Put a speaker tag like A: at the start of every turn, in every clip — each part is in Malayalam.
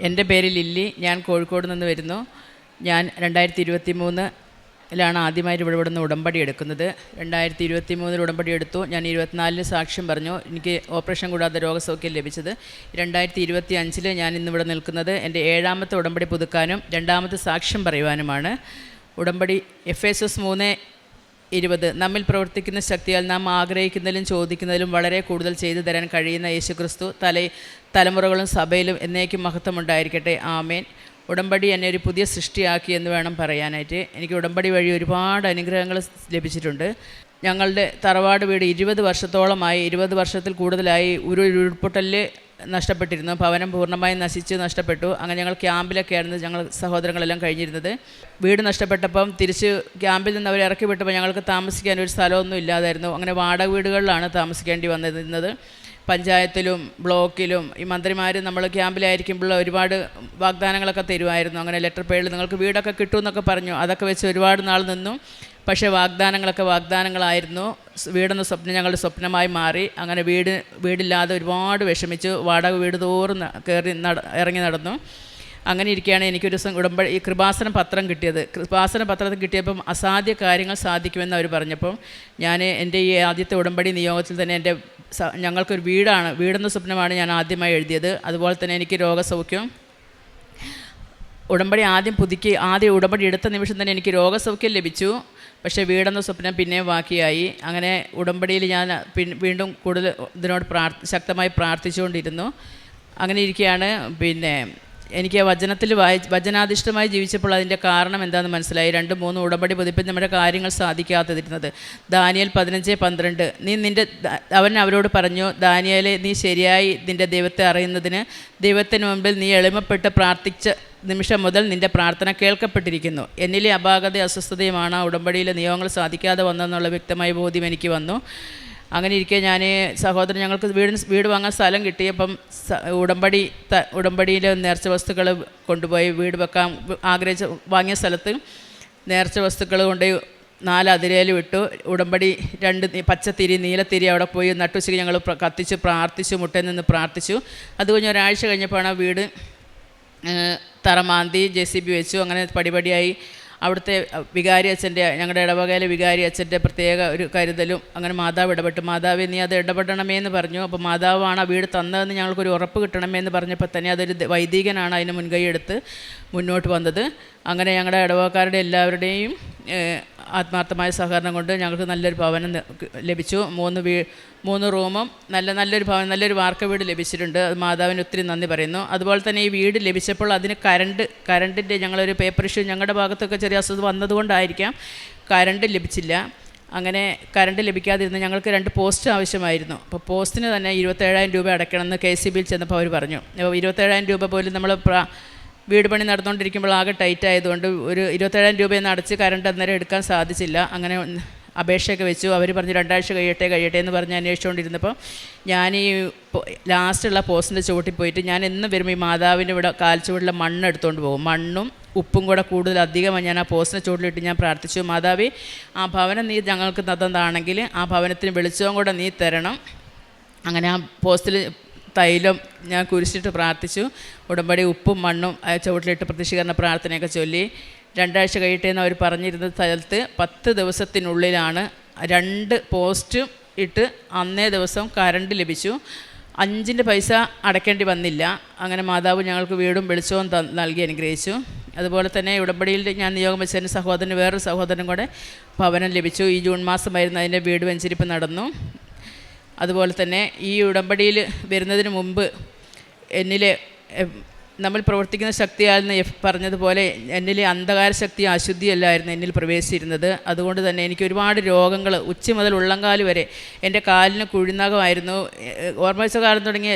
A: എന്റെ പേര് ലില്ലി ഞാൻ കോഴിക്കോട് നിന്ന് വരുന്നു. ഞാൻ രണ്ടായിരത്തി ഇരുപത്തി മൂന്നിലാണ് ആദ്യമായിട്ട് ഇവിടെ ഇവിടുന്ന് ഉടമ്പടി എടുക്കുന്നത്. രണ്ടായിരത്തി ഇരുപത്തി മൂന്നിൽ ഉടമ്പടി എടുത്തു. ഞാൻ ഇരുപത്തിനാലിന് സാക്ഷ്യം പറഞ്ഞു. എനിക്ക് ഓപ്പറേഷൻ കൂടാതെ രോഗസൗഖ്യം ലഭിച്ചത്. രണ്ടായിരത്തി ഇരുപത്തി അഞ്ചിൽ ഞാൻ ഇന്നിവിടെ നിൽക്കുന്നത് എന്റെ ഏഴാമത്തെ ഉടമ്പടി പുതുക്കാനും രണ്ടാമത്തെ സാക്ഷ്യം പറയുവാനുമാണ്. ഉടമ്പടി എഫ് എസ് എസ് മൂന്ന് ഇരുപത്. നമ്മിൽ പ്രവർത്തിക്കുന്ന ശക്തിയാൽ നാം ആഗ്രഹിക്കുന്നതിലും ചോദിക്കുന്നതിലും വളരെ കൂടുതൽ ചെയ്തു തരാൻ കഴിയുന്ന യേശുക്രിസ്തു തല തലമുറകളും സഭയിലും എന്നേക്കും മഹത്വമുണ്ടായിരിക്കട്ടെ ആമേൻ. ഉടമ്പടി എന്നെ ഒരു പുതിയ സൃഷ്ടിയാക്കി എന്ന് വേണം പറയാനായിട്ട്. എനിക്ക് ഉടമ്പടി വഴി ഒരുപാട് അനുഗ്രഹങ്ങൾ ലഭിച്ചിട്ടുണ്ട്. ഞങ്ങളുടെ തറവാട് വീട് ഇരുപത് വർഷത്തോളമായി ഇരുപത് വർഷത്തിൽ കൂടുതലായി ഒരു ഉരുൾപൊട്ടലിൽ നഷ്ടപ്പെട്ടിരുന്നു. ഭവനം പൂർണമായും നശിച്ച് നഷ്ടപ്പെട്ടു. അങ്ങനെ ഞങ്ങൾ ക്യാമ്പിലൊക്കെയായിരുന്നു ഞങ്ങൾ സഹോദരങ്ങളെല്ലാം കഴിഞ്ഞിരുന്നത്. വീട് നഷ്ടപ്പെട്ടപ്പം തിരിച്ച് ക്യാമ്പിൽ നിന്ന് അവർ ഇറക്കി വിട്ടപ്പോൾ ഞങ്ങൾക്ക് താമസിക്കാൻ ഒരു സ്ഥലമൊന്നും ഇല്ലാതായിരുന്നു. അങ്ങനെ വാടക വീടുകളിലാണ് താമസിക്കേണ്ടി വന്നിരുന്നത്. പഞ്ചായത്തിലും ബ്ലോക്കിലും ഈ മന്ത്രിമാർ നമ്മൾ ക്യാമ്പിലായിരിക്കുമ്പോൾ ഒരുപാട് വാഗ്ദാനങ്ങളൊക്കെ തരുമായിരുന്നു. അങ്ങനെ ലെറ്റർ പേഡിൽ നിങ്ങൾക്ക് വീടൊക്കെ കിട്ടുമെന്നൊക്കെ പറഞ്ഞു. അതൊക്കെ വെച്ച് ഒരുപാട് നാൾ നിന്നു. പക്ഷേ വാഗ്ദാനങ്ങളൊക്കെ വാഗ്ദാനങ്ങളായിരുന്നു. വീടെന്ന സ്വപ്നം ഞങ്ങളുടെ സ്വപ്നമായി മാറി. അങ്ങനെ വീട് വീടില്ലാതെ ഒരുപാട് വിഷമിച്ചു. വാടക വീട് തോറും കയറി നട ഇറങ്ങി നടന്നു. അങ്ങനെ ഇരിക്കുകയാണ് എനിക്കൊരു ദിവസം ഉടമ്പടി ഈ കൃപാസന പത്രം കിട്ടിയത്. കൃപാസന പത്രത്തിൽ കിട്ടിയപ്പം അസാധ്യ കാര്യങ്ങൾ സാധിക്കുമെന്ന് അവർ പറഞ്ഞപ്പം ഞാൻ എന്റെ ഈ ആദ്യത്തെ ഉടമ്പടി നിയോഗത്തിൽ തന്നെ എന്റെ ഞങ്ങൾക്കൊരു വീടാണ്. വീടെന്ന സ്വപ്നമാണ് ഞാൻ ആദ്യമായി എഴുതിയത്. അതുപോലെ തന്നെ എനിക്ക് രോഗസൗഖ്യം. ഉടമ്പടി ആദ്യം പുതുക്കി ആദ്യം ഉടമ്പടി എടുത്ത നിമിഷം തന്നെ എനിക്ക് രോഗസൗഖ്യം ലഭിച്ചു. പക്ഷേ വീടെന്ന സ്വപ്നം പിന്നെയും ബാക്കിയായി. അങ്ങനെ ഉടമ്പടിയിൽ ഞാൻ വീണ്ടും കൂടുതൽ ഇതിനോട് പ്രാർത്ഥ ശക്തമായി പ്രാർത്ഥിച്ചുകൊണ്ടിരുന്നു. അങ്ങനെ ഇരിക്കുകയാണ്. പിന്നെ എനിക്ക് വചനത്തിൽ വായി വചനാധിഷ്ഠമായി ജീവിച്ചപ്പോൾ അതിന്റെ കാരണം എന്താണെന്ന് മനസ്സിലായി. രണ്ട് മൂന്ന് ഉടമ്പടി പുതുപ്പിൽ നമ്മുടെ കാര്യങ്ങൾ സാധിക്കാത്തതിരുന്നത്. ദാനിയൽ പതിനഞ്ച് പന്ത്രണ്ട്. നീ നിന്റെ അവൻ അവരോട് പറഞ്ഞു ദാനിയലെ നീ ശരിയായി നിന്റെ ദൈവത്തെ അറിയുന്നതിന് ദൈവത്തിന് മുമ്പിൽ നീ എളിമപ്പെട്ട് പ്രാർത്ഥിച്ച നിമിഷം മുതൽ നിന്റെ പ്രാർത്ഥന കേൾക്കപ്പെട്ടിരിക്കുന്നു. എന്നിലെ അപാകത അസ്വസ്ഥതയുമാണ് ഉടമ്പടിയിലെ നിയമങ്ങൾ സാധിക്കാതെ വന്നതെന്നുള്ള വ്യക്തമായ ബോധ്യം എനിക്ക് വന്നു. അങ്ങനെ ഇരിക്കെ ഞാൻ സഹോദരൻ ഞങ്ങൾക്ക് വീട് വീട് വാങ്ങാൻ സ്ഥലം കിട്ടിയപ്പം ഉടമ്പടി ഉടമ്പടിയിലെ നേർച്ച വസ്തുക്കൾ കൊണ്ടുപോയി വീട് വെക്കാൻ ആഗ്രഹിച്ച വാങ്ങിയ സ്ഥലത്ത് നേർച്ച വസ്തുക്കൾ കൊണ്ട് നാല് അതിരയിൽ വിട്ടു. ഉടമ്പടി രണ്ട് പച്ചത്തിരി നീലത്തിരി അവിടെ പോയി നട്ടുച്ചയ്ക്ക് ഞങ്ങൾ കത്തിച്ച് പ്രാർത്ഥിച്ചു മുട്ടയിൽ നിന്ന് പ്രാർത്ഥിച്ചു. അത് കഴിഞ്ഞ് ഒരാഴ്ച കഴിഞ്ഞപ്പോഴാണ് ആ വീട് തറമാന്തി ജെ സി ബി വെച്ചു. അങ്ങനെ പടിപടിയായി അവിടുത്തെ വികാരി അച്ഛന്റെ ഞങ്ങളുടെ ഇടവകയിലെ വികാരി അച്ഛന്റെ പ്രത്യേക ഒരു കരുതലും അങ്ങനെ മാതാവ് ഇടപെട്ടു. മാതാവ് നീ അത് ഇടപെടണമേ എന്ന് പറഞ്ഞു. അപ്പോൾ മാതാവാണ് ആ വീട് തന്നതെന്ന് ഞങ്ങൾക്കൊരു ഉറപ്പ് കിട്ടണമേ എന്ന് പറഞ്ഞപ്പോൾ തന്നെ അതൊരു വൈദികനാണ് അതിന് മുൻകൈ എടുത്ത് മുന്നോട്ട് വന്നത്. അങ്ങനെ ഞങ്ങളുടെ ഇടവകക്കാരുടെ എല്ലാവരുടെയും ആത്മാർത്ഥമായ സഹകരണം കൊണ്ട് ഞങ്ങൾക്ക് നല്ലൊരു ഭവനം ലഭിച്ചു. മൂന്ന് വീ മൂന്ന് റൂമും നല്ല നല്ലൊരു ഭവനം നല്ലൊരു വാർക്ക വീട് ലഭിച്ചിട്ടുണ്ട്. അത് മാതാവിന് ഒത്തിരി നന്ദി പറയുന്നു. അതുപോലെ തന്നെ ഈ വീട് ലഭിച്ചപ്പോൾ അതിന് കരണ്ട് കരണ്ടിന്റെ ഞങ്ങളൊരു പേപ്പർ ഇഷ്യൂ ഞങ്ങളുടെ ഭാഗത്തൊക്കെ ചെറിയ അസുഖം വന്നതുകൊണ്ടായിരിക്കാം കരണ്ട് ലഭിച്ചില്ല. അങ്ങനെ കരണ്ട് ലഭിക്കാതിരുന്ന ഞങ്ങൾക്ക് രണ്ട് പോസ്റ്റ് ആവശ്യമായിരുന്നു. അപ്പോൾ പോസ്റ്റിന് തന്നെ ഇരുപത്തേഴായിരം രൂപ അടയ്ക്കണമെന്ന് കെ സി ബിയിൽ ചെന്നപ്പോൾ അവർ പറഞ്ഞു. അപ്പോൾ ഇരുപത്തേഴായിരം രൂപ പോലും നമ്മൾ വീട് പണി നടന്നുകൊണ്ടിരിക്കുമ്പോൾ ആകെ ടൈറ്റ് ആയതുകൊണ്ട് ഒരു ഇരുപത്തേഴായിരം രൂപയെന്ന് അടച്ച് കറണ്ട് അന്നേരം എടുക്കാൻ സാധിച്ചില്ല. അങ്ങനെ അപേക്ഷയൊക്കെ വെച്ചു. അവർ പറഞ്ഞു രണ്ടാഴ്ച കഴിയട്ടെ കഴിയട്ടെ എന്ന് പറഞ്ഞ് അന്വേഷിച്ചുകൊണ്ടിരുന്നപ്പോൾ ഞാൻ ഈ ലാസ്റ്റുള്ള പോസ്റ്റിന്റെ ചുവട്ടിൽ പോയിട്ട് ഞാൻ എന്നും വരുമ്പോൾ ഈ മാതാവിന്റെ ഇവിടെ കാൽച്ചുവട്ടിലെ മണ്ണ് എടുത്തുകൊണ്ട് പോകും. മണ്ണും ഉപ്പും കൂടെ കൂടുതൽ അധികമായി ഞാൻ ആ പോസ്റ്റിനെ ചുവട്ടിലിട്ട് ഞാൻ പ്രാർത്ഥിച്ചു. മാതാവി ആ ഭവനം നീ ഞങ്ങൾക്ക് തന്നതാണെങ്കിൽ ആ ഭവനത്തിന് വെളിച്ചവും കൂടെ നീ തരണം. അങ്ങനെ ആ പോസ്റ്റിൽ തൈലം ഞാൻ കുരിശിട്ട് പ്രാർത്ഥിച്ചു. ഉടമ്പടി ഉപ്പും മണ്ണും ചുവട്ടിലിട്ട് പ്രതിഷ്ഠീകരണ പ്രാർത്ഥനയൊക്കെ ചൊല്ലി. രണ്ടാഴ്ച കഴിയട്ടെ എന്ന് അവർ പറഞ്ഞിരുന്ന സ്ഥലത്ത് പത്ത് ദിവസത്തിനുള്ളിലാണ് രണ്ട് പോസ്റ്റും ഇട്ട് അന്നേ ദിവസം കറണ്ട് ലഭിച്ചു. അഞ്ചിന്റെ പൈസ അടയ്ക്കേണ്ടി വന്നില്ല. അങ്ങനെ മാതാവ് ഞങ്ങൾക്ക് വീടും വെളിച്ചവും നൽകി അനുഗ്രഹിച്ചു. അതുപോലെ തന്നെ ഉടമ്പടിയിൽ ഞാൻ നിയോഗം വെച്ചതിന് സഹോദരന് വേറൊരു സഹോദരനും കൂടെ ഭവനം ലഭിച്ചു. ഈ ജൂൺ മാസമായിരുന്നു അതിന്റെ വീട് വെഞ്ചരിപ്പ് നടന്നു. അതുപോലെ തന്നെ ഈ ഉടമ്പടിയിൽ വരുന്നതിന് മുമ്പ് എന്നിലെ നമ്മൾ പ്രവർത്തിക്കുന്ന ശക്തിയാണെന്ന് പറഞ്ഞതുപോലെ എന്നിലെ അന്ധകാര ശക്തി അശുദ്ധിയല്ലായിരുന്നു എന്നിൽ പ്രവേശിച്ചിരുന്നത്. അതുകൊണ്ട് തന്നെ എനിക്ക് ഒരുപാട് രോഗങ്ങൾ ഉച്ച മുതൽ ഉള്ളംകാൽ വരെ എന്റെ കാലിന് കുഴിനകമായിരുന്നു. ഓർമ്മ വെച്ച കാലം തുടങ്ങിയ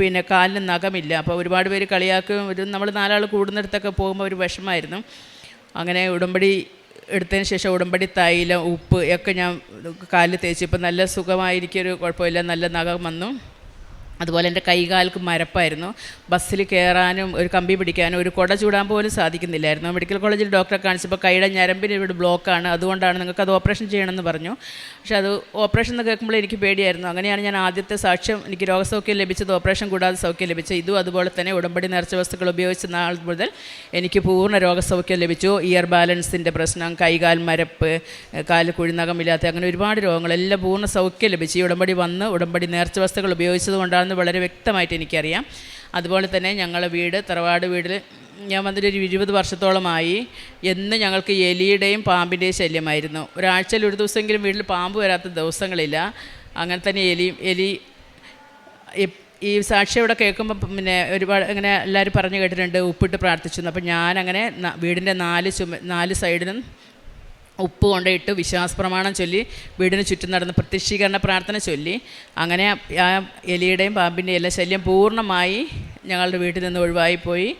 A: പിന്നെ കാലിന് നഖമില്ല. അപ്പോൾ ഒരുപാട് പേര് കളിയാക്കും. ഒരു നമ്മൾ നാലാൾ കൂടുന്നിടത്തൊക്കെ പോകുമ്പോൾ ഒരു വിഷമായിരുന്നു അങ്ങനെ ഉടമ്പടി എടുത്തതിന് ശേഷം ഉടമ്പടി തൈലം ഉപ്പ് ഒക്കെ ഞാൻ കാലിൽ തേച്ച്. ഇപ്പം നല്ല സുഖമായിരിക്കൊരു കുഴപ്പമില്ല. നല്ല നഖം വന്നു. അതുപോലെ എന്റെ കൈകാൽക്ക് മരപ്പായിരുന്നു. ബസ്സിൽ കയറാനും ഒരു കമ്പി പിടിക്കാനും ഒരു കുട ചൂടാൻ പോലും സാധിക്കുന്നില്ലായിരുന്നു. മെഡിക്കൽ കോളേജിൽ ഡോക്ടറെ കാണിച്ചപ്പോൾ കൈയുടെ ഞരമ്പിന് ഇവിടെ ബ്ലോക്കാണ്. അതുകൊണ്ടാണ് നിങ്ങൾക്ക് അത് ഓപ്പറേഷൻ ചെയ്യണമെന്ന് പറഞ്ഞു. പക്ഷേ അത് ഓപ്പറേഷൻ എന്ന് കേൾക്കുമ്പോൾ എനിക്ക് പേടിയായിരുന്നു. അങ്ങനെയാണ് ഞാൻ ആദ്യത്തെ സാക്ഷ്യം എനിക്ക് രോഗസൗഖ്യം ലഭിച്ചത് ഓപ്പറേഷൻ കൂടാതെ സൗഖ്യം ലഭിച്ചത്. ഇതും അതുപോലെ തന്നെ ഉടമ്പടി നിറച്ച വസ്തുക്കൾ ഉപയോഗിച്ച നാൾ മുതൽ എനിക്ക് പൂർണ രോഗസൗഖ്യം ലഭിച്ചു. ഇയർ ബാലൻസിന്റെ പ്രശ്നം കൈകാൽ മരപ്പ് കാൽ കുഴിനകമില്ലാത്ത അങ്ങനെ ഒരുപാട് രോഗങ്ങൾ. എല്ലാം പൂർണ സൗഖ്യം ലഭിച്ചു. ഈ ഉടമ്പടി വന്ന് ഉടമ്പടി നേർച്ച വസ്തുക്കൾ ഉപയോഗിച്ചത് കൊണ്ടാണെന്ന് വളരെ വ്യക്തമായിട്ട് എനിക്കറിയാം. അതുപോലെ തന്നെ ഞങ്ങളുടെ വീട് തറവാട് വീട്ടിൽ ഞാൻ വന്നിട്ട് ഒരു ഇരുപത് വർഷത്തോളമായി എന്ന് ഞങ്ങൾക്ക് എലിയുടെയും പാമ്പിന്റെയും ശല്യമായിരുന്നു. ഒരാഴ്ചയിൽ ഒരു ദിവസമെങ്കിലും വീട്ടിൽ പാമ്പ് വരാത്ത ദിവസങ്ങളില്ല. അങ്ങനെ തന്നെ എലിയും എലി ഈ സാക്ഷി ഇവിടെ കേൾക്കുമ്പോൾ പിന്നെ ഒരുപാട് ഇങ്ങനെ എല്ലാവരും പറഞ്ഞു കേട്ടിട്ടുണ്ട് ഉപ്പിട്ട് പ്രാർത്ഥിച്ചു. അപ്പോൾ അപ്പം ഞാനങ്ങനെ വീടിന്റെ നാല് ചുമ നാല് സൈഡിലും ഉപ്പ് കൊണ്ടിട്ട് വിശ്വാസ പ്രമാണം ചൊല്ലി വീടിന് ചുറ്റും നടന്ന് പ്രത്യക്ഷീകരണ പ്രാർത്ഥന ചൊല്ലി. അങ്ങനെ ആ എലിയുടെയും പാമ്പിന്റെയും എല്ലാ ശല്യം പൂർണമായി ഞങ്ങളുടെ വീട്ടിൽ നിന്ന് ഒഴിവായിപ്പോയി.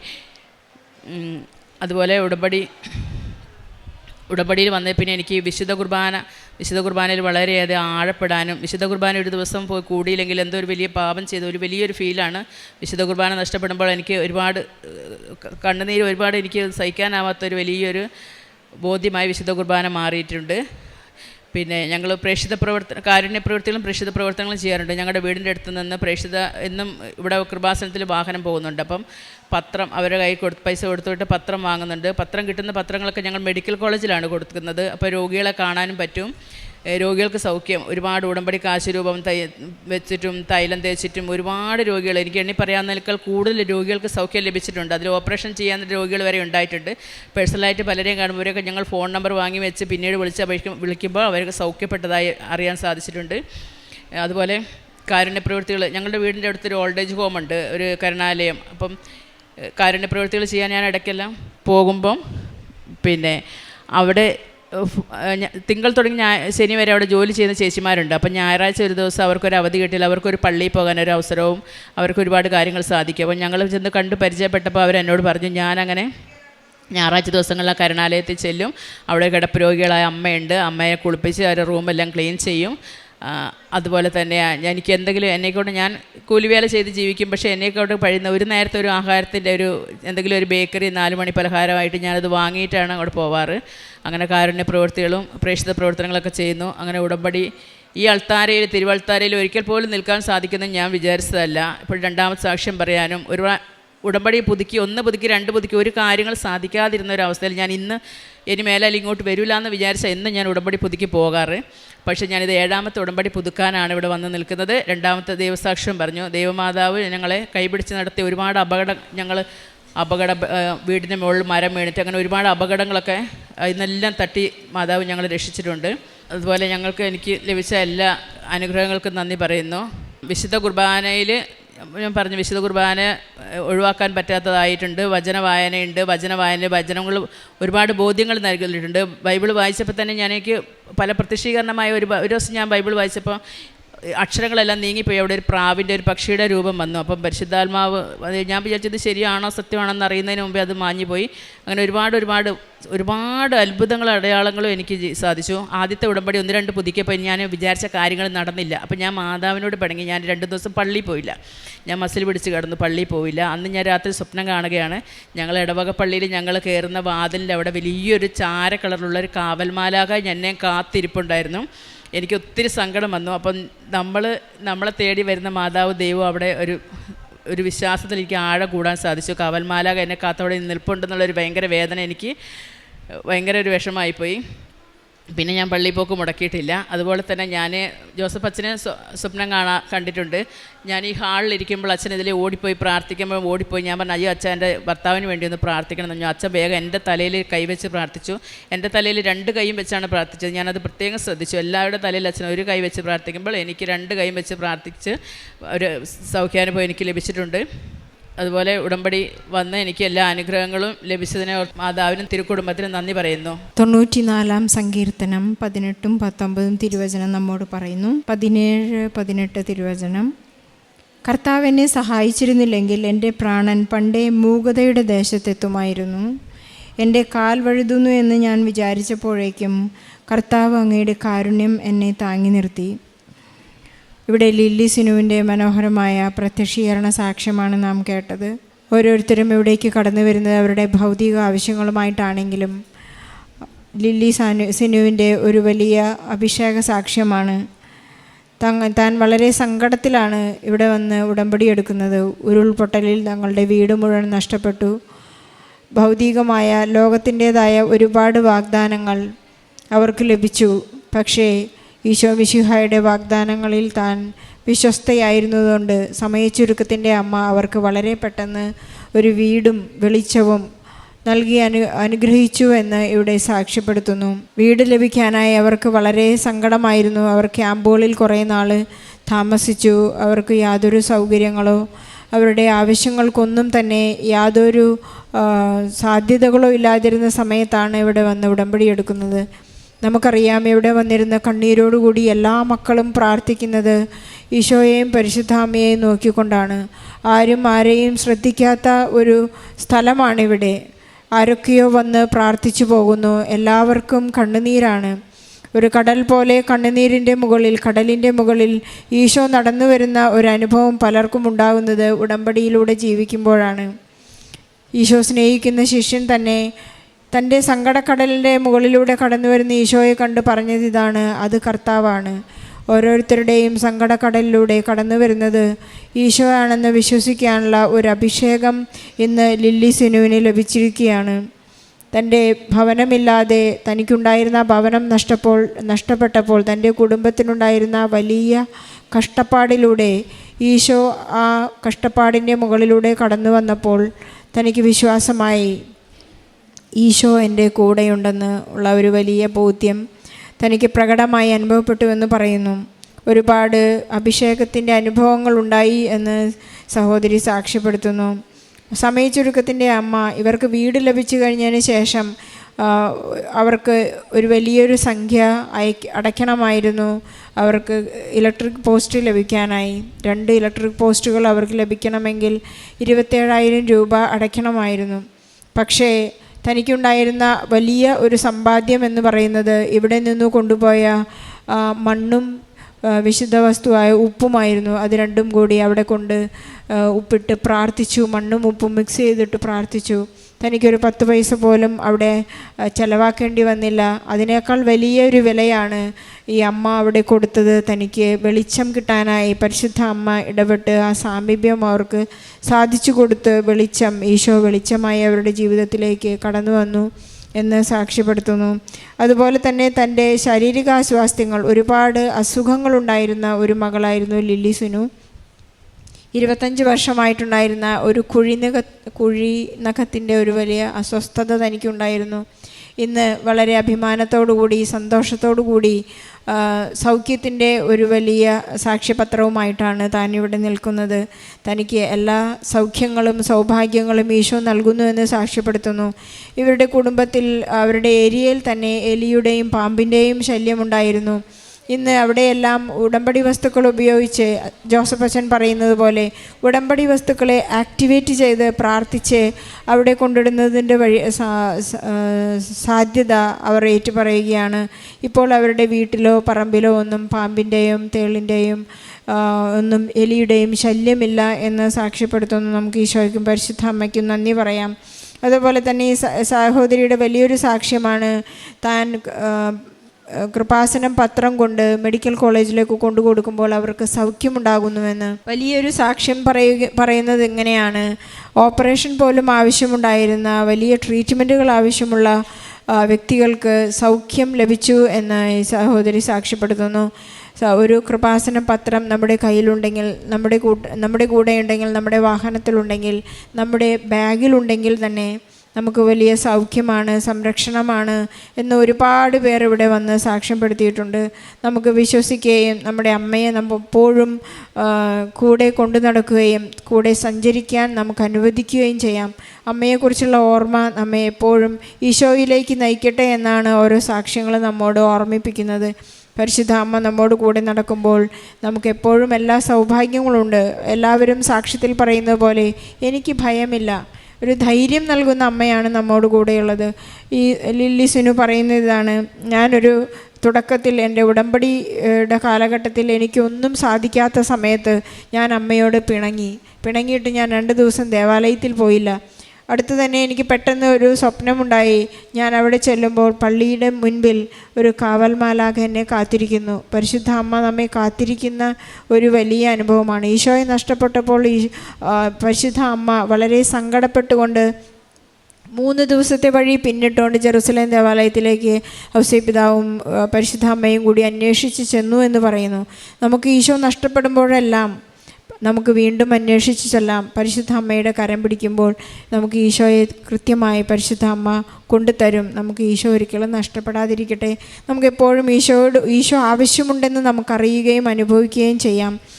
A: അതുപോലെ ഉടമ്പടി ഉടമ്പടിയിൽ വന്നേ പിന്നെ എനിക്ക് വിശുദ്ധ കുർബാന വിശുദ്ധ കുർബാനയിൽ വളരെയധികം ആഴപ്പെടാനും വിശുദ്ധ കുർബാന ഒരു ദിവസം പോയി കൂടിയില്ലെങ്കിൽ എന്തോ ഒരു വലിയ പാപം ചെയ്ത ഒരു വലിയൊരു ഫീലാണ് വിശുദ്ധ കുർബാന നഷ്ടപ്പെടുമ്പോൾ എനിക്ക് ഒരുപാട് കണ്ണുനീര് ഒരുപാട് എനിക്ക് സഹിക്കാനാവാത്തൊരു വലിയൊരു ബോധ്യമായി വിശുദ്ധ കുർബാന മാറിയിട്ടുണ്ട്. പിന്നെ ഞങ്ങൾ പ്രേക്ഷിത പ്രവർത്തന കാരുണ്യ പ്രവൃത്തികളും പ്രേക്ഷിത പ്രവർത്തനങ്ങളും ചെയ്യാറുണ്ട്. ഞങ്ങളുടെ വീടിന്റെ അടുത്ത് നിന്ന് പ്രേക്ഷിത എന്നും ഇവിടെ കൃപാസനത്തിൽ വാഹനം പോകുന്നുണ്ട്. അപ്പം പത്രം അവരുടെ കൈ കൊടുത്ത് പൈസ കൊടുത്തുവിട്ട് പത്രം വാങ്ങുന്നുണ്ട്. പത്രം കിട്ടുന്ന പത്രങ്ങളൊക്കെ ഞങ്ങൾ മെഡിക്കൽ കോളേജിലാണ് കൊടുക്കുന്നത്. അപ്പോൾ രോഗികളെ കാണാനും പറ്റും. രോഗികൾക്ക് സൗഖ്യം. ഒരുപാട് ഉടമ്പടി കാശുരൂപം തൈ വെച്ചിട്ടും തൈലം തേച്ചിട്ടും ഒരുപാട് രോഗികൾ എനിക്ക് എണ്ണി പറയാവുന്നതിനേക്കാൾ കൂടുതൽ രോഗികൾക്ക് സൗഖ്യം ലഭിച്ചിട്ടുണ്ട്. അതിൽ ഓപ്പറേഷൻ ചെയ്യാൻ രോഗികൾ വരെ ഉണ്ടായിട്ടുണ്ട്. പേഴ്സണലായിട്ട് പലരെയും കാണുമ്പോഴൊക്കെ ഞങ്ങൾ ഫോൺ നമ്പർ വാങ്ങി വെച്ച് പിന്നീട് വിളിച്ച് വിളിക്കുമ്പോൾ അവർക്ക് സൗഖ്യപ്പെട്ടതായി അറിയാൻ സാധിച്ചിട്ടുണ്ട്. അതുപോലെ കാരുണ്യ പ്രവൃത്തികൾ ഞങ്ങളുടെ വീടിന്റെ അടുത്തൊരു ഓൾഡ് ഏജ് ഹോം ഉണ്ട് ഒരു കരുണാലയം. അപ്പം കാരുണ്യ പ്രവൃത്തികൾ ചെയ്യാൻ ഞാൻ ഇടയ്ക്കെല്ലാം പോകുമ്പം പിന്നെ അവിടെ തിങ്കൾ തുടങ്ങി ശനി വരെ അവിടെ ജോലി ചെയ്യുന്ന ചേച്ചിമാരുണ്ട്. അപ്പം ഞായറാഴ്ച ഒരു ദിവസം അവർക്കൊരു അവധി കിട്ടിയില്ല അവർക്കൊരു പള്ളിയിൽ പോകാനൊരു അവസരവും അവർക്ക് ഒരുപാട് കാര്യങ്ങൾ സാധിക്കും. അപ്പം ഞങ്ങൾ ചെന്ന് കണ്ട് പരിചയപ്പെട്ടപ്പോൾ അവർ എന്നോട് പറഞ്ഞു ഞാനങ്ങനെ ഞായറാഴ്ച ദിവസങ്ങളിൽ ആ കരുണാലയത്തിൽ ചെല്ലും. അവിടെ കിടപ്പ് രോഗികളായ അമ്മയുണ്ട്. അമ്മയെ കുളിപ്പിച്ച് അവരുടെ റൂമെല്ലാം ക്ലീൻ ചെയ്യും. അതുപോലെ തന്നെ എനിക്ക് എന്തെങ്കിലും എന്നെക്കൊണ്ട് ഞാൻ കൂലിവേല ചെയ്ത് ജീവിക്കും പക്ഷേ എന്നെക്കൊണ്ട് കഴിയുന്ന ഒരു നേരത്തെ ഒരു ആഹാരത്തിന്റെ ഒരു എന്തെങ്കിലും ഒരു ബേക്കറി നാല് മണി പലഹാരമായിട്ട് ഞാനത് വാങ്ങിയിട്ടാണ് അങ്ങോട്ട് പോവാറ്. അങ്ങനെ കാരുണ്യ പ്രവൃത്തികളും പ്രേക്ഷിത പ്രവർത്തനങ്ങളൊക്കെ ചെയ്യുന്നു. അങ്ങനെ ഉടമ്പടി ഈ അൾത്താരയിൽ തിരുവൾത്താരയിൽ ഒരിക്കൽ പോലും നിൽക്കാൻ സാധിക്കുന്നത് ഞാൻ വിചാരിച്ചതല്ല. ഇപ്പോൾ രണ്ടാമത്തെ സാക്ഷ്യം പറയാനും ഒരു ഉടമ്പടി പുതുക്കി ഒന്ന് പുതുക്കി രണ്ട് പുതുക്കി ഒരു കാര്യങ്ങൾ സാധിക്കാതിരുന്ന ഒരു അവസ്ഥയിൽ ഞാൻ ഇന്ന് ഇനി മേലാൽ ഇങ്ങോട്ട് വരില്ല എന്ന് വിചാരിച്ച ഇന്ന് ഞാൻ ഉടമ്പടി പുതുക്കി പോകാറ്. പക്ഷേ ഞാനിത് ഏഴാമത്തെ ഉടമ്പടി പുതുക്കാനാണ് ഇവിടെ വന്ന് നിൽക്കുന്നത്. രണ്ടാമത്തെ ദൈവസാക്ഷ്യം പറഞ്ഞു ദൈവമാതാവ് ഞങ്ങളെ കൈപിടിച്ച് നടത്തിയ ഒരുപാട് അപകടം ഞങ്ങൾ അപകട വീടിന്റെ മുകളിൽ മരം വീണിട്ട് അങ്ങനെ ഒരുപാട് അപകടങ്ങളൊക്കെ ഇന്നെല്ലാം തട്ടി മാതാവ് ഞങ്ങൾ രക്ഷിച്ചിട്ടുണ്ട്. അതുപോലെ ഞങ്ങൾക്ക് എനിക്ക് ലഭിച്ച എല്ലാ അനുഗ്രഹങ്ങൾക്കും നന്ദി പറയുന്നു. വിശുദ്ധ കുർബാനയിൽ ഞാൻ പറഞ്ഞു വിശുദ്ധ കുർബാന ഒഴിവാക്കാൻ പറ്റാത്തതായിട്ടുണ്ട്. വചന വായനയുണ്ട്. വചന വായന വചനങ്ങൾ ഒരുപാട് ബോധ്യങ്ങൾ നൽകിയിട്ടുണ്ട്. ബൈബിൾ വായിച്ചപ്പോൾ തന്നെ ഞാൻ പല പ്രത്യക്ഷീകരണമായ ഒരു ഒരു ദിവസം ഞാൻ ബൈബിൾ വായിച്ചപ്പോൾ അക്ഷരങ്ങളെല്ലാം നീങ്ങിപ്പോയി. അവിടെ ഒരു പ്രാവിന്റെ ഒരു പക്ഷിയുടെ രൂപം വന്നു. അപ്പം പരിശുദ്ധാത്മാവ് അത് ഞാൻ വിചാരിച്ചത് ശരിയാണോ സത്യമാണോ എന്ന് അറിയുന്നതിന് മുമ്പേ അത് മാഞ്ഞുപോയി. അങ്ങനെ ഒരുപാട് ഒരുപാട് ഒരുപാട് അത്ഭുതങ്ങളും അടയാളങ്ങളും എനിക്ക് സാധിച്ചു. ആദ്യത്തെ ഉടമ്പടി ഒന്ന് രണ്ട് പുതുക്കിയപ്പോൾ ഞാൻ വിചാരിച്ച കാര്യങ്ങൾ നടന്നില്ല. അപ്പം ഞാൻ മാതാവിനോട് പടങ്ങി. ഞാൻ രണ്ട് ദിവസം പള്ളിയിൽ പോയില്ല. ഞാൻ മസിൽ പിടിച്ച് കിടന്നു പള്ളിയിൽ പോയില്ല. അന്ന് ഞാൻ രാത്രി സ്വപ്നം കാണുകയാണ്. ഞങ്ങൾ ഇടവക പള്ളിയിൽ ഞങ്ങൾ കയറുന്ന വാതിലിന്റെ അവിടെ വലിയൊരു ചാര കളറിലുള്ള ഒരു കാവൽമാലാക എന്നെ കാത്തിരിപ്പുണ്ടായിരുന്നു. എനിക്ക് ഒത്തിരി സങ്കടം വന്നു. അപ്പം നമ്മൾ നമ്മളെ തേടി വരുന്ന മാതാവ് ദൈവം അവിടെ ഒരു ഒരു വിശ്വാസത്തിൽ എനിക്ക് ആഴ കൂടാൻ സാധിച്ചു. കവൽമാലാക എന്നെ കാത്തോടെ നിൽപ്പുണ്ടെന്നുള്ളൊരു ഭയങ്കര വേദന എനിക്ക് ഭയങ്കര ഒരു വിഷമമായിപ്പോയി. പിന്നെ ഞാൻ പള്ളി പോക്ക് മുടക്കിയിട്ടില്ല. അതുപോലെ തന്നെ ഞാൻ ജോസഫ് അച്ഛനെ സ്വപ്നം കാണാ കണ്ടിട്ടുണ്ട്. ഞാൻ ഈ ഹാളിൽ ഇരിക്കുമ്പോൾ അച്ഛൻ ഇതിൽ ഓടിപ്പോയി പ്രാർത്ഥിക്കുമ്പോൾ ഓടിപ്പോയി ഞാൻ പറഞ്ഞു അയ്യോ അച്ഛൻ എന്റെ ഭർത്താവിന് വേണ്ടി ഒന്ന് പ്രാർത്ഥിക്കണം എന്ന് അച്ഛൻ വേഗം എന്റെ തലയിൽ കൈവച്ച് പ്രാർത്ഥിച്ചു. എന്റെ തലയിൽ രണ്ട് കൈയും വെച്ചാണ് പ്രാർത്ഥിച്ചത്. ഞാനത് പ്രത്യേകം ശ്രദ്ധിച്ചു. എല്ലാവരുടെ തലയിൽ അച്ഛൻ ഒരു കൈ വെച്ച് പ്രാർത്ഥിക്കുമ്പോൾ എനിക്ക് രണ്ട് കൈയും വെച്ച് പ്രാർത്ഥിച്ച് ഒരു സൗഖ്യാനുഭവം എനിക്ക് ലഭിച്ചിട്ടുണ്ട്. അതുപോലെ ഉടമ്പടി വന്ന് എനിക്ക് എല്ലാ അനുഗ്രഹങ്ങളും ലഭിച്ചതിനെ മാതാവിനും തിരുക്കുടുംബത്തിനും നന്ദി പറയുന്നു.
B: തൊണ്ണൂറ്റിനാലാം സങ്കീർത്തനം പതിനെട്ടും പത്തൊമ്പതും തിരുവചനം നമ്മോട് പറയുന്നു. പതിനേഴ് പതിനെട്ട് തിരുവചനം. കർത്താവ് എന്നെ സഹായിച്ചിരുന്നില്ലെങ്കിൽ എന്റെ പ്രാണൻ പണ്ടേ മൂകതയുടെ ദേശത്തെത്തുമായിരുന്നു. എന്റെ കാൽ വഴുതുന്നു എന്ന് ഞാൻ വിചാരിച്ചപ്പോഴേക്കും കർത്താവ് അങ്ങയുടെ കാരുണ്യം എന്നെ താങ്ങി നിർത്തി. ഇവിടെ ലില്ലി സിനുവിന്റെ മനോഹരമായ പ്രത്യക്ഷീകരണ സാക്ഷ്യമാണ് നാം കേട്ടത്. ഓരോരുത്തരും ഇവിടേക്ക് കടന്നു വരുന്നത് അവരുടെ ഭൗതിക ആവശ്യങ്ങളുമായിട്ടാണെങ്കിലും ലില്ലി സാനു സിനുവിന്റെ ഒരു വലിയ അഭിഷേക സാക്ഷ്യമാണ്. തങ്ങ താൻ വളരെ സങ്കടത്തിലാണ് ഇവിടെ വന്ന് ഉടമ്പടി എടുക്കുന്നത്. ഉരുൾപൊട്ടലിൽ തങ്ങളുടെ വീട് മുഴുവൻ നഷ്ടപ്പെട്ടു. ഭൗതികമായ ലോകത്തിന്റേതായ ഒരുപാട് വാഗ്ദാനങ്ങൾ അവർക്ക് ലഭിച്ചു. പക്ഷേ ഈശോ മിശിഹായുടെ വാഗ്ദാനങ്ങളിൽ താൻ വിശ്വസ്തയായിരുന്നതുകൊണ്ട് സമയച്ചുരുക്കത്തിന്റെ അമ്മ അവർക്ക് വളരെ പെട്ടെന്ന് ഒരു വീടും വെളിച്ചവും നൽകി അനു അനുഗ്രഹിച്ചുവെന്ന് ഇവിടെ സാക്ഷ്യപ്പെടുത്തുന്നു. വീട് ലഭിക്കാനായി അവർക്ക് വളരെ സങ്കടമായിരുന്നു. അവർ ക്യാമ്പുകളിൽ കുറേ നാൾ താമസിച്ചു. അവർക്ക് യാതൊരു സൗകര്യങ്ങളോ അവരുടെ ആവശ്യങ്ങൾക്കൊന്നും തന്നെ യാതൊരു സാധ്യതകളോ ഇല്ലാതിരുന്ന സമയത്താണ് ഇവിടെ വന്ന് ഉടമ്പടി എടുക്കുന്നത്. നമുക്കറിയാം ഇവിടെ വന്നിരുന്ന കണ്ണീരോടുകൂടി എല്ലാ മക്കളും പ്രാർത്ഥിക്കുന്നത് ഈശോയെയും പരിശുദ്ധാമ്മയെയും നോക്കിക്കൊണ്ടാണ്. ആരും ആരെയും ശ്രദ്ധിക്കാത്ത ഒരു സ്ഥലമാണിവിടെ. ആരൊക്കെയോ വന്ന് പ്രാർത്ഥിച്ചു പോകുന്നു. എല്ലാവർക്കും കണ്ണുനീരാണ്. ഒരു കടൽ പോലെ കണ്ണുനീരിന്റെ മുകളിൽ കടലിന്റെ മുകളിൽ ഈശോ നടന്നു വരുന്ന ഒരു അനുഭവം പലർക്കും ഉണ്ടാകുന്നത് ഉടമ്പടിയിലൂടെ ജീവിക്കുമ്പോഴാണ്. ഈശോ സ്നേഹിക്കുന്ന ശിഷ്യൻ തന്നെ തന്റെ സങ്കടക്കടലിന്റെ മുകളിലൂടെ കടന്നു വരുന്ന ഈശോയെ കണ്ട് പറഞ്ഞത് ഇതാണ് അത് കർത്താവാണ്. ഓരോരുത്തരുടെയും സങ്കടക്കടലിലൂടെ കടന്നു വരുന്നത് ഈശോ ആണെന്ന് വിശ്വസിക്കാനുള്ള ഒരു അഭിഷേകം ഇന്ന് ലില്ലി സിനുവിന് ലഭിച്ചിരിക്കുകയാണ്. തന്റെ ഭവനമില്ലാതെ തനിക്കുണ്ടായിരുന്ന ഭവനം നഷ്ടപ്പോൾ നഷ്ടപ്പെട്ടപ്പോൾ തന്റെ കുടുംബത്തിനുണ്ടായിരുന്ന വലിയ കഷ്ടപ്പാടിലൂടെ ഈശോ ആ കഷ്ടപ്പാടിന്റെ മുകളിലൂടെ കടന്നു വന്നപ്പോൾ തനിക്ക് വിശ്വാസമായി. ഈശോ എന്റെ കൂടെയുണ്ടെന്ന് ഉള്ള ഒരു വലിയ ബോധ്യം തനിക്ക് പ്രകടമായി അനുഭവപ്പെട്ടു എന്ന് പറയുന്നു. ഒരുപാട് അഭിഷേകത്തിന്റെ അനുഭവങ്ങൾ ഉണ്ടായി എന്ന് സഹോദരി സാക്ഷ്യപ്പെടുത്തുന്നു. സമയച്ചുരുക്കത്തിന്റെ അമ്മ ഇവർക്ക് വീട് ലഭിച്ചു കഴിഞ്ഞതിന് ശേഷം അവർക്ക് ഒരു വലിയൊരു സംഖ്യ അയക്ക അടയ്ക്കണമായിരുന്നു. അവർക്ക് ഇലക്ട്രിക് പോസ്റ്റ് ലഭിക്കാനായി. രണ്ട് ഇലക്ട്രിക് പോസ്റ്റുകൾ അവർക്ക് ലഭിക്കണമെങ്കിൽ ഇരുപത്തേഴായിരം രൂപ അടയ്ക്കണമായിരുന്നു. പക്ഷേ തനിക്കുണ്ടായിരുന്ന വലിയ ഒരു സമ്പാദ്യം എന്ന് പറയുന്നത് ഇവിടെ നിന്ന് കൊണ്ടുപോയ മണ്ണും വിശുദ്ധ വസ്തുവായ ഉപ്പുമായിരുന്നു. അത് രണ്ടും കൂടി അവിടെ കൊണ്ട് ഉപ്പിട്ട് പ്രാർത്ഥിച്ചു മണ്ണും ഉപ്പും മിക്സ് ചെയ്തിട്ട് പ്രാർത്ഥിച്ചു. തനിക്കൊരു പത്ത് പൈസ പോലും അവിടെ ചിലവാക്കേണ്ടി വന്നില്ല. അതിനേക്കാൾ വലിയൊരു വിലയാണ് ഈ അമ്മ അവിടെ കൊടുത്തത്. തനിക്ക് വെളിച്ചം കിട്ടാനായി പരിശുദ്ധ അമ്മ ഇടപെട്ട് ആ സാമീപ്യം അവർക്ക് സാധിച്ചു കൊടുത്ത് വെളിച്ചം ഈശോ വെളിച്ചമായി അവരുടെ ജീവിതത്തിലേക്ക് കടന്നു വന്നു എന്ന് സാക്ഷ്യപ്പെടുത്തുന്നു. അതുപോലെ തന്നെ തന്റെ ശാരീരികാസ്വാസ്ഥ്യങ്ങൾ ഒരുപാട് അസുഖങ്ങളുണ്ടായിരുന്ന ഒരു മകളായിരുന്നു ലില്ലി സുനു. ഇരുപത്തഞ്ച് വർഷമായിട്ടുണ്ടായിരുന്ന ഒരു കുഴിനക കുഴി നഖത്തിന്റെ ഒരു വലിയ അസ്വസ്ഥത തനിക്കുണ്ടായിരുന്നു. ഇന്ന് വളരെ അഭിമാനത്തോടുകൂടി സന്തോഷത്തോടുകൂടി സൗഖ്യത്തിന്റെ ഒരു വലിയ സാക്ഷ്യപത്രവുമായിട്ടാണ് താൻ ഇവിടെ നിൽക്കുന്നത്. തനിക്ക് എല്ലാ സൗഖ്യങ്ങളും സൗഭാഗ്യങ്ങളും ഈശോ നൽകുന്നുവെന്ന് സാക്ഷ്യപ്പെടുത്തുന്നു. ഇവരുടെ കുടുംബത്തിൽ അവരുടെ ഏരിയയിൽ തന്നെ എലിയുടെയും പാമ്പിന്റെയും ശല്യമുണ്ടായിരുന്നു ഇന്ന് അവിടെയെല്ലാം ഉടമ്പടി വസ്തുക്കൾ ഉപയോഗിച്ച് ജോസഫ് അച്ഛൻ പറയുന്നത് പോലെ ഉടമ്പടി വസ്തുക്കളെ ആക്ടിവേറ്റ് ചെയ്ത് പ്രാർത്ഥിച്ച് അവിടെ കൊണ്ടിടുന്നതിന്റെ വഴി സാധ്യത അവർ ഏറ്റുപറയുകയാണ്. ഇപ്പോൾ അവരുടെ വീട്ടിലോ പറമ്പിലോ ഒന്നും പാമ്പിന്റെയും തേളിന്റെയും ഒന്നും എലിയുടെയും ശല്യമില്ല എന്ന് സാക്ഷ്യപ്പെടുത്തുന്നു. നമുക്ക് ഈശോയ്ക്കും പരിശുദ്ധ അമ്മയ്ക്കും നന്ദി പറയാം. അതുപോലെ തന്നെ ഈ സഹോദരിയുടെ വലിയൊരു സാക്ഷ്യമാണ് താൻ കൃപാസനം പത്രം കൊണ്ട് മെഡിക്കൽ കോളേജിലേക്ക് കൊണ്ടു കൊടുക്കുമ്പോൾ അവർക്ക് സൗഖ്യമുണ്ടാകുന്നുവെന്ന്. വലിയൊരു സാക്ഷ്യം പറയുക പറയുന്നത് എങ്ങനെയാണ് ഓപ്പറേഷൻ പോലും ആവശ്യമുണ്ടായിരുന്ന വലിയ ട്രീറ്റ്മെന്റുകൾ ആവശ്യമുള്ള വ്യക്തികൾക്ക് സൗഖ്യം ലഭിച്ചു എന്ന് ഈ സഹോദരി സാക്ഷ്യപ്പെടുത്തുന്നു. ഒരു കൃപാസന പത്രം നമ്മുടെ കയ്യിലുണ്ടെങ്കിൽ നമ്മുടെ കൂട്ട നമ്മുടെ കൂടെ ഉണ്ടെങ്കിൽ നമ്മുടെ വാഹനത്തിലുണ്ടെങ്കിൽ നമ്മുടെ ബാഗിലുണ്ടെങ്കിൽ തന്നെ നമുക്ക് വലിയ സൗഖ്യമാണ് സംരക്ഷണമാണ് എന്ന് ഒരുപാട് പേർ ഇവിടെ വന്ന് സാക്ഷ്യപ്പെടുത്തിയിട്ടുണ്ട്. നമുക്ക് വിശ്വസിക്കുകയും നമ്മുടെ അമ്മയെ നമ്മൾ എപ്പോഴും കൂടെ കൊണ്ടു നടക്കുകയും കൂടെ സഞ്ചരിക്കാൻ നമുക്ക് അനുവദിക്കുകയും ചെയ്യാം. അമ്മയെക്കുറിച്ചുള്ള ഓർമ്മ നമ്മെ എപ്പോഴും ഈശോയിലേക്ക് നയിക്കട്ടെ എന്നാണ് ഓരോ സാക്ഷ്യങ്ങളും നമ്മോട് ഓർമ്മിപ്പിക്കുന്നത്. പരിശുദ്ധ അമ്മ നമ്മോട് കൂടെ നടക്കുമ്പോൾ നമുക്ക് എപ്പോഴും എല്ലാ സൗഭാഗ്യങ്ങളുണ്ട്. എല്ലാവരും സാക്ഷ്യത്തിൽ പറയുന്നത് പോലെ എനിക്ക് ഭയമില്ല. ഒരു ധൈര്യം നൽകുന്ന അമ്മയാണ് നമ്മോട് കൂടെയുള്ളത്. ഈ ലില്ലി സുനു പറയുന്ന ഇതാണ്. ഞാനൊരു തുടക്കത്തിൽ എന്റെ ഉടമ്പടിയുടെ കാലഘട്ടത്തിൽ എനിക്കൊന്നും സാധിക്കാത്ത സമയത്ത് ഞാൻ അമ്മയോട് പിണങ്ങി. പിണങ്ങിയിട്ട് ഞാൻ രണ്ട് ദിവസം ദേവാലയത്തിൽ പോയില്ല. അടുത്ത് തന്നെ എനിക്ക് പെട്ടെന്ന് ഒരു സ്വപ്നമുണ്ടായി. ഞാൻ അവിടെ ചെല്ലുമ്പോൾ പള്ളിയുടെ മുൻപിൽ ഒരു കാവൽ മാലാഖ എന്നെ കാത്തിരിക്കുന്നു. പരിശുദ്ധ അമ്മ നമ്മെ കാത്തിരിക്കുന്ന ഒരു വലിയ അനുഭവമാണ്. ഈശോയെ നഷ്ടപ്പെട്ടപ്പോൾ ഈ പരിശുദ്ധ അമ്മ വളരെ സങ്കടപ്പെട്ടുകൊണ്ട് മൂന്ന് ദിവസത്തെ വഴി പിന്നിട്ടുകൊണ്ട് ജെറുസലേം ദേവാലയത്തിലേക്ക് ഔസേപിതാവും പിതാവും പരിശുദ്ധ അമ്മയും കൂടി അന്വേഷിച്ച് ചെന്നു എന്ന് പറയുന്നു. നമുക്ക് ഈശോ നഷ്ടപ്പെടുമ്പോഴെല്ലാം നമുക്ക് വീണ്ടും അന്വേഷിച്ച് ചെല്ലാം. പരിശുദ്ധ അമ്മയുടെ കരം പിടിക്കുമ്പോൾ നമുക്ക് ഈശോയെ കൃത്യമായി പരിശുദ്ധ അമ്മ കൊണ്ടുതരും. നമുക്ക് ഈശോ ഒരിക്കലും നഷ്ടപ്പെടാതിരിക്കട്ടെ. നമുക്ക് എപ്പോഴും ഈശോയോട് ഈശോ ആവശ്യമുണ്ടെന്ന് നമുക്കറിയുകയും അനുഭവിക്കുകയും ചെയ്യാം.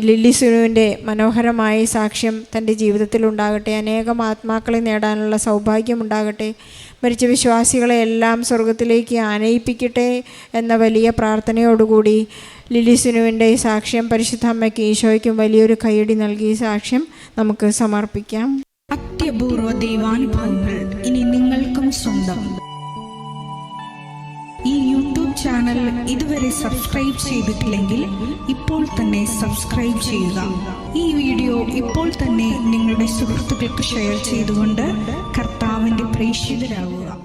B: ലില്ലി സുനുവിന്റെ മനോഹരമായ സാക്ഷ്യം തന്റെ ജീവിതത്തിൽ ഉണ്ടാകട്ടെ. അനേകം ആത്മാക്കളെ നേടാനുള്ള സൗഭാഗ്യം ഉണ്ടാകട്ടെ. മരിച്ച വിശ്വാസികളെ എല്ലാം സ്വർഗത്തിലേക്ക് ആനയിപ്പിക്കട്ടെ എന്ന വലിയ പ്രാർത്ഥനയോടുകൂടി ലില്ലി ഈ സാക്ഷ്യം പരിശുദ്ധ അമ്മയ്ക്ക് ഈശോയ്ക്കും വലിയൊരു കൈയടി നൽകി ഈ സാക്ഷ്യം നമുക്ക് സമർപ്പിക്കാം.
C: അത്യപൂർവ ദൈവാനുഭവങ്ങൾ ഇനി നിങ്ങൾക്കും സ്വന്തം. ഈ യൂട്യൂബ് ചാനൽ ഇതുവരെ സബ്സ്ക്രൈബ് ചെയ്തിട്ടില്ലെങ്കിൽ ഇപ്പോൾ തന്നെ സബ്സ്ക്രൈബ് ചെയ്യുക. ഈ വീഡിയോ ഇപ്പോൾ തന്നെ നിങ്ങളുടെ സുഹൃത്തുക്കൾക്ക് ഷെയർ ചെയ്തുകൊണ്ട് കർത്താവിന്റെ പ്രേക്ഷിതരാകുക